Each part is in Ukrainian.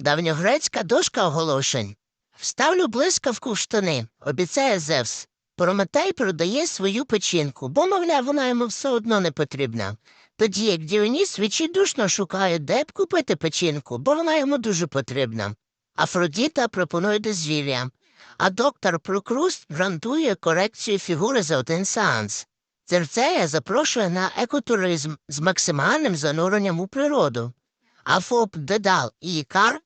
Давньогрецька дошка оголошень. Вставлю блискавку в штани, обіцяє Зевс. Прометей продає свою печінку, бо, мовляв, вона йому все одно не потрібна. Тоді як Діоніс відчайдушно шукає, де б купити печінку, бо вона йому дуже потрібна. Афродіта пропонує дозвілля, а доктор Прокруст гарантує корекцію фігури за один сеанс. Церцея запрошує на екотуризм з максимальним зануренням у природу, а ФОП Дедал і Ікар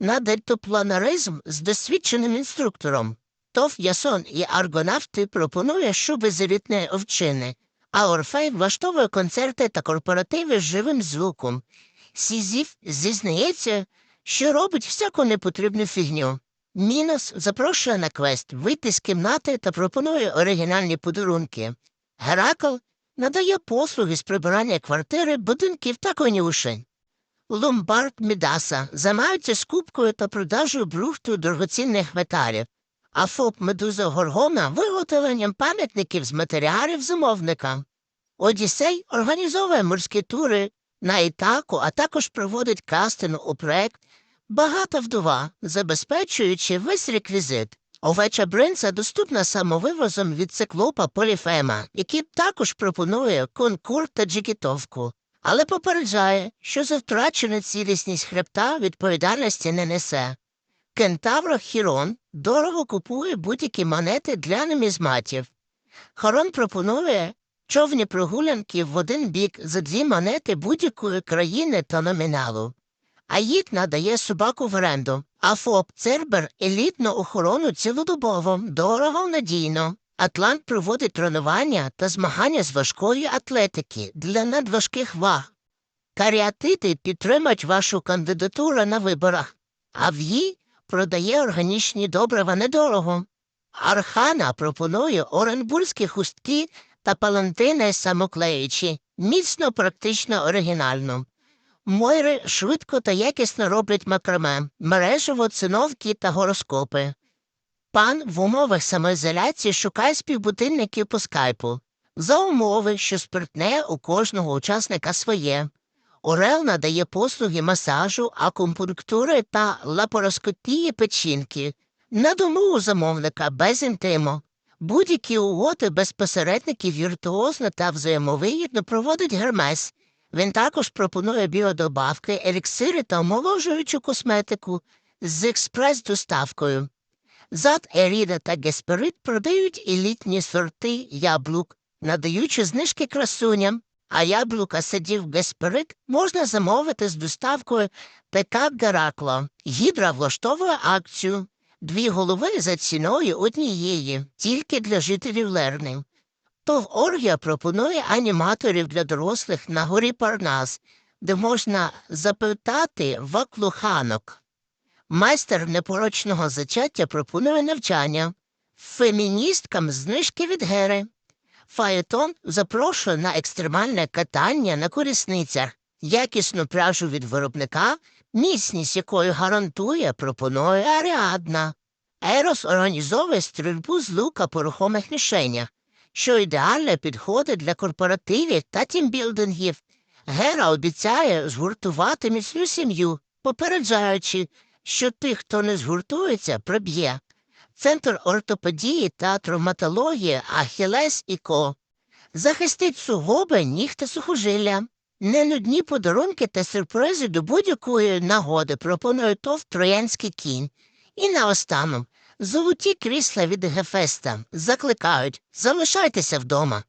на дельтопланеризм з досвідченим інструктором. ТОВ Ясон і аргонавти пропонує шуби з овчини, а Орфей влаштовує концерти та корпоративи з живим звуком. Сізів зізнається, що робить всяку непотрібну фігню. Мінос запрошує на квест вийти з кімнати та пропонує оригінальні подарунки. Геракл надає послуги з прибирання квартири, будинків та конюшень. Ломбард Мідаса займаються скупкою та продажею брухту дорогоцінних металів, а ФОП Медуза Горгона виготовленням пам'ятників з матеріалів замовника. Одіссей організовує морські тури на Ітаку, а також проводить кастинг у проект Багата вдова, забезпечуючи весь реквізит. Овеча бринця доступна самовивозом від циклопа Поліфема, який також пропонує конкур та джекітовку, але попереджає, що за втрачену цілісність хребта відповідальності не несе. Кентавр Хірон дорого купує будь-які монети для нумізматів. Хорон пропонує човні прогулянки в один бік за дві монети будь-якої країни та номіналу. Аїд надає собаку в оренду, а ФОП Цербер елітну охорону цілодобово, дорого надійно. Атлант проводить тренування та змагання з важкої атлетики для надважких ваг. Каріатити підтримать вашу кандидатуру на виборах, а В'їй продає органічні добрива недорого. Архана пропонує оренбурзькі хустки та палантини самоклеючі, міцно практично оригінально. Мойри швидко та якісно роблять макраме, мережево, циновки та гороскопи. Пан в умовах самоізоляції шукає співбутильників по скайпу. За умови, що спиртне у кожного учасника своє. Орел надає послуги масажу, акупунктури та лапароскопії печінки. На дому у замовника без інтиму. Будь-які угоди без посередників віртуозно та взаємовигідно проводить Гермес. Він також пропонує біодобавки, еліксири та омоложуючу косметику з експрес-доставкою. Зад Еріда та Гесперид продають елітні сорти яблук, надаючи знижки красуням, а яблука сидів Гесперид можна замовити з доставкою ПК Геракло. Гідра влаштовує акцію. Дві голови за ціною однієї, тільки для жителів Лерни. ТОВ Оргія пропонує аніматорів для дорослих на горі Парнас, де можна запитати ваклуханок. Майстер непорочного зачаття пропонує навчання. Феміністкам знижки від гери. Фаєтон запрошує на екстремальне катання на корісницях, якісну пряжу від виробника, міцність якої гарантує, пропонує Аріадна. Ерос організовує стрільбу з лука по рухомих мішенях, що ідеально підходить для корпоративів та тімбілдингів. Гера обіцяє згуртувати міцну сім'ю, попереджаючи, що тих, хто не згуртується, приб'є. Центр ортопедії та травматології Ахілес і Ко. Захистить сугоби, ніг та сухожилля. Ненудні подарунки та сюрпризи до будь-якої нагоди пропонує ТОВ Троянський кінь. І наостанок, золоті крісла від Гефеста закликають залишайтеся вдома.